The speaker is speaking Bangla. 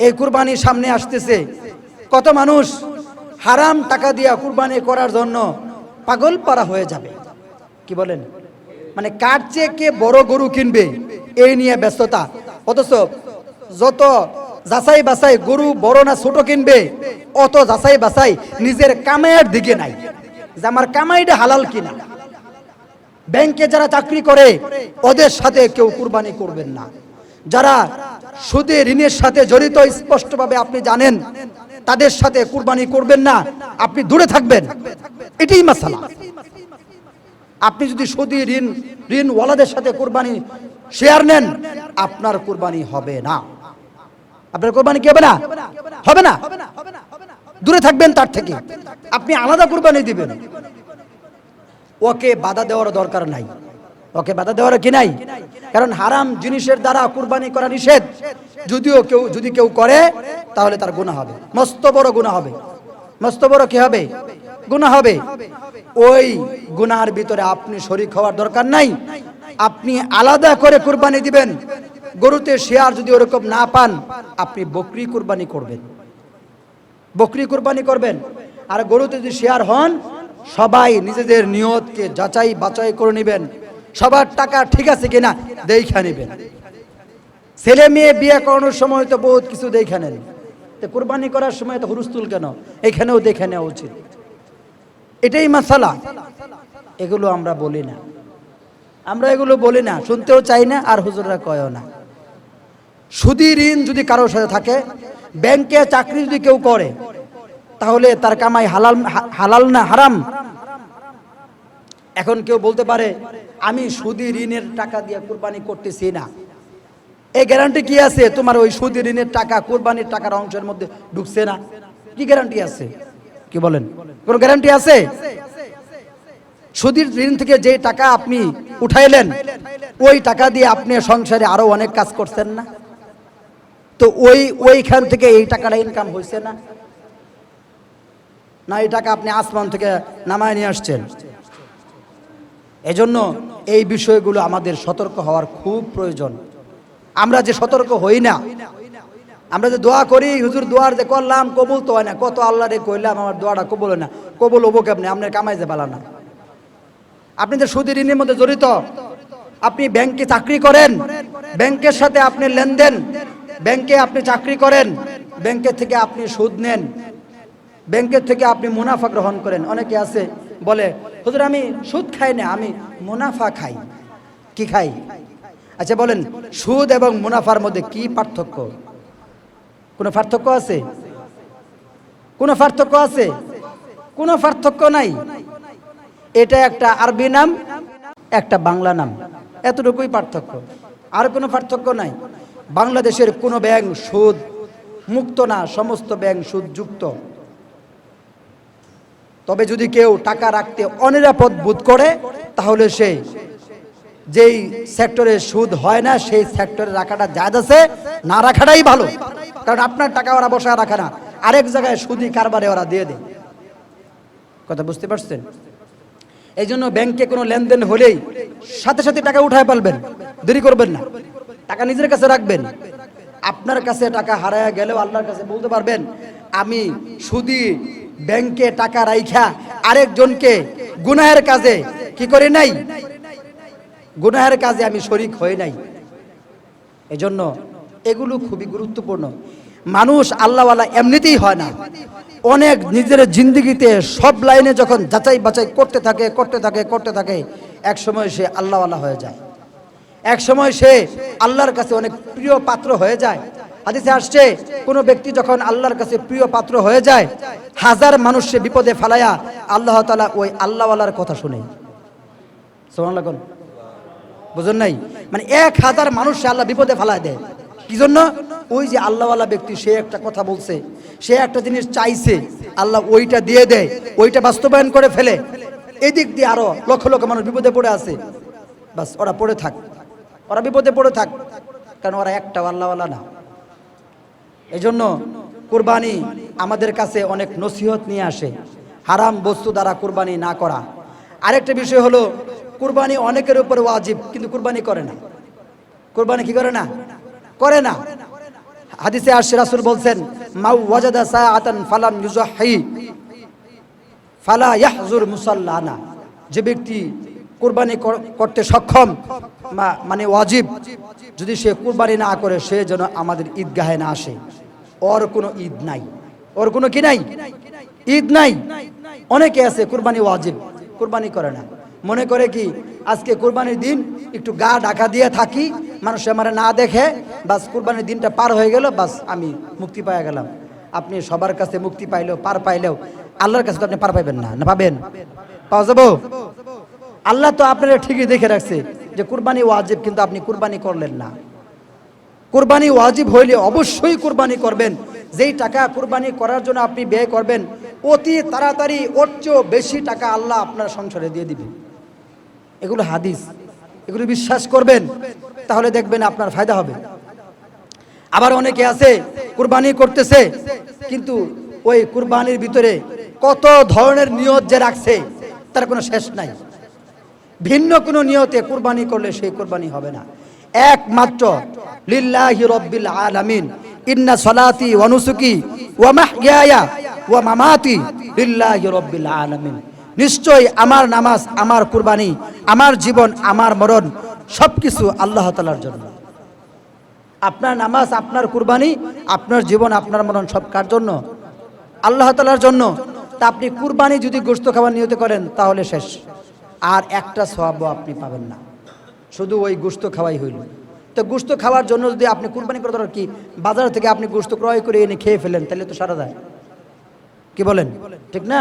এই কুরবানি সামনে আসতেছে। কত মানুষ হারাম টাকা দিয়া কুরবানি করার জন্য পাগল পারা হয়ে যাবে। কি বলেন? মানে কার চেয়ে কে বড় গরু কিনবে? এই নিয়ে ব্যস্ততা। অথচ যত যাচাই বাছাই গরু বড় না ছোট কিনবে, অত যাচাই বাছাই নিজের কামাইয়ের দিকে নাই। যে আমার কামাইটা হালাল কিনা। ব্যাংকে যারা চাকরি করে, ওদের সাথে কেউ কুরবানি করবেন না। যারা সুদে ঋণের সাথে জড়িত, স্পষ্টভাবে আপনি জানেন, তাদের সাথে কুরবানি করবেন না। আপনি দূরে থাকবেন। এটাই মাসালা। আপনি যদি সুদী ঋণ, ঋণওয়ালাদের সাথে কুরবানি শেয়ার নেন, আপনার কুরবানি হবে না। আপনার কোরবানি কি হবে না? হবে না। দূরে থাকবেন তার থেকে। আপনি আলাদা কুরবানি দিবেন। ওকে বাধা দেওয়ার দরকার নাই। ওকে বাধা দেওয়ার কি নাই? কারণ হারাম জিনিসের দ্বারা কুরবানি করা নিষেধ। যদিও কেউ, যদি কেউ করে, তাহলে তার গুনাহ হবে। মস্ত বড় গুনাহ হবে। মস্ত বড় কি হবে? গুনাহ হবে। ওই গুনার ভিতরে আপনি শরিক হওয়ার দরকার নাই। আপনি আলাদা করে কুরবানি দিবেন। গরুতে শেয়ার যদি ওরকম না পান, আপনি বকরি কুরবানি করবেন। বকরি কুরবানি করবেন। আর গরুতে যদি শেয়ার হন, সবাই নিজেদের নিয়তকে যাচাই বাছাই করে নেবেন। সবার টাকা ঠিক আছে কিনা দেখা নেবেন। ছেলে মেয়ে বিয়ে করানোর সময় তো বহুত কিছু দেখে নেন। তো কুরবানি করার সময় তো হুরুস্তুল কেন? এখানেও দেখে নেওয়া উচিত। এটাই মাসালা। এগুলো আমরা বলি না। আমরা এগুলো বলি না, শুনতেও চাই না আর হুজুররা কয়ও না। সুদী ঋণ যদি কারোর সাথে থাকে, ব্যাংকে চাকরি যদি কেউ করে, তাহলে তার কামাই হালাল হালাল না হারাম? এখন কেউ বলতে পারে, আমি সুদী ঋণের টাকা দিয়ে কোরবানি করতেছি না। এই গ্যারান্টি কি আছে? তোমার ওই সুদী ঋণের টাকা কুরবানির টাকার অংশের মধ্যে ঢুকছে না। কি গ্যারান্টি আছে? কি বলেন? কোনো গ্যারান্টি আছে? সুদীর ঋণ থেকে যে টাকা আপনি উঠাইলেন, ওই টাকা দিয়ে আপনি সংসারে আরও অনেক কাজ করছেন না? তো ওই, ওইখান থেকে এই টাকাটা ইনকাম হয়েছে না? না, এই টাকা আপনি আসমান থেকে নামায় নিয়ে আসছেন। এজন্য এই বিষয়গুলো আমাদের সতর্ক হওয়ার খুব প্রয়োজন। আমরা যে সতর্ক হই না, আমরা যে দোয়া করি, হুজুর দোয়ার যে করলাম, কবুল তো হয় না। কত আল্লাহ রে কইলাম, আমার দোয়াটা কবুল হয় না। কবুল হব কেমনি? আপনার কামাই যে পালা না। আপনি যে সুদী ঋণের মধ্যে জড়িত, আপনি ব্যাংকে চাকরি করেন, ব্যাংকের সাথে আপনি লেনদেন, ব্যাংকে আপনি চাকরি করেন, ব্যাংকের থেকে আপনি সুদ নেন, ব্যাংকের থেকে আপনি মুনাফা গ্রহণ করেন। অনেকে আছে, বলে হুজুর, আমি সুদ খাই না, আমি মুনাফা খাই। কি খাই? আচ্ছা বলেন, সুদ এবং মুনাফার মধ্যে কি পার্থক্য? কোনো পার্থক্য আছে? কোনো পার্থক্য আছে? কোনো পার্থক্য নাই? এটা একটা আরবি নাম, একটা বাংলা নাম। এতটুকুই পার্থক্য। আর কোনো পার্থক্য নাই। বাংলাদেশের কোনো ব্যাংক সুদ মুক্ত না, সমস্ত ব্যাংক সুদযুক্ত। তবে যদি কেউ টাকা রাখতে অনিরাপদ বোধ করে, তাহলে সে যেই সেক্টরে সুদ হয় না, সেই সেক্টরে রাখাটা জায়দ আছে। না রাখাটাই ভালো, কারণ আপনার টাকা ওরা বসায় রাখে না। আরেক জায়গায় সুদি কারবারে ওরা দিয়ে দেয়। কথা বুঝতে পারছেন? এই জন্য ব্যাংকে কোনো লেনদেন হলেই সাথে সাথে টাকা উঠায় পালবেন দেরি করবেন না। টাকা নিজের কাছে রাখবেন। আপনার কাছে টাকা হারায় গেলেও আল্লাহর কাছে বলতে পারবেন, আমি সুদি ব্যাংকে টাকা রাইখা আরেকজনকে গুনাহের কাজে কি করে নাই? গুনাহের কাজে আমি শরিক হই নাই। এজন্য এগুলো খুবই গুরুত্বপূর্ণ। মানুষ আল্লাহওয়ালা এমনিতেই হয় না। অনেক নিজের জিন্দগিতে সব লাইনে যখন যাচাই বাছাই করতে থাকে করতে থাকে করতে থাকে, এক সময় সে আল্লাহওয়ালা হয়ে যায়। এক সময় সে আল্লাহর কাছে অনেক প্রিয় পাত্র হয়ে যায়। হাদিসে আসছে, কোনো ব্যক্তি যখন আল্লাহর কাছে প্রিয় পাত্র হয়ে যায়, হাজার মানুষ সে বিপদে ফেলায়া আল্লাহ তালা ওই আল্লাহওয়ালার কথা শুনে। লাগুন বুঝুন নাই? মানে এক হাজার মানুষ সে আল্লাহ বিপদে ফেলায় দেয়। কি জন্য ওই যে আল্লাহওয়ালা ব্যক্তি, সে একটা কথা বলছে, সে একটা জিনিস চাইছে, আল্লাহ ওইটা দিয়ে দেয়, ওইটা বাস্তবায়ন করে ফেলে। এদিক দিয়ে আরও লক্ষ লক্ষ মানুষ বিপদে পড়ে আছে। বাস, ওরা পড়ে থাক। ওরা বিপদে পড়ে থাক, কারণ ওরা একটা আল্লাহওয়ালা না। এই জন্য কোরবানি আমাদের কাছে অনেক নসিহত নিয়ে আসে। হারাম বস্তু দ্বারা কোরবানি না করা। আরেকটা বিষয় হলো, কোরবানি অনেকের উপর ওয়াজিব, কিন্তু কোরবানি করে না। কোরবানি কি করে না? করে না। হাদিসে আসছে, রাসূল বলছেন, মাউ ওয়াজাদা সাআতান ফালাম ইউজাহি ফালা ইয়াহজুর মুসাল্লানা। যে ব্যক্তি কুরবানি কর- করতে সক্ষম মানে ওয়াজিব যদি সে কোরবানি না করে, সে যেন আমাদের ঈদগাহে না আসে। ওর কোনো ঈদ নাই। ওর কোনো কি নাই? ঈদ নাই। অনেকে আছে কুরবানি ওয়াজিব, কুরবানি করে না। মনে করে কি, আজকে কুরবানির দিন একটু গা ঢাকা দিয়ে থাকি, মানুষ আমার না দেখে, বাস কুরবানির দিনটা পার হয়ে গেল, বাস আমি মুক্তি পাওয়া গেলাম। আপনি সবার কাছে মুক্তি পাইলেও, পার পাইলেও, আল্লাহর কাছে তো আপনি পার পাইবেন না না পাবেন? পাওয়া যাব? আল্লাহ তো আপনারা ঠিকই দেখে রাখছে যে কুরবানি ওয়াজিব কিন্তু আপনি কুরবানি করলেন না। কুরবানি ওয়াজিব হইলে অবশ্যই কুরবানি করবেন। যেই টাকা কুরবানি করার জন্য আপনি ব্যয় করবেন, অতি তাড়াতাড়ি ওর চেয়েও বেশি টাকা আল্লাহ আপনার সংসারে দিয়ে দিবে। এগুলো হাদিস। এগুলো বিশ্বাস করবেন, তাহলে দেখবেন আপনার ফায়দা হবে। আবার অনেকে আছে, কুরবানি করতেছে, কিন্তু ওই কুরবানির ভিতরে কত ধরনের নিয়ত যে রাখছে, তার কোনো শেষ নাই। ভিন্ন কোনো নিয়তে কুরবানি করলে সেই কুরবানি হবে না। একমাত্র লিল্লাহি রব্বিল আলামিন, ইন্না সলাতি নুসুকি ওয়া মাহইয়ায়া ওয়া মামাতি লিল্লাহি রব্বিল আলামিন। নিশ্চয় আমার নামাজ, আমার কুরবানি, আমার জীবন, আমার মরণ সবকিছু আল্লাহ তাআলার জন্য। আপনার নামাজ, আপনার কুরবানি, আপনার জীবন, আপনার মরণ সব কার জন্য? আল্লাহ তালার জন্য। তা আপনি কুরবানি যদি গোস্ত খাবার নিয়ত করেন, তাহলে শেষ। আর একটা স্বভাবও আপনি পাবেন না। শুধু ওই গোস্ত খাওয়াই হইল। তো গোস্ত খাওয়ার জন্য যদি আপনি কোরবানি করে দরকার কি, বাজার থেকে আপনি গুস্ত ক্রয় করে এনে খেয়ে ফেলেন, তাহলে তো সারা দেয়। কি বলেন? ঠিক না?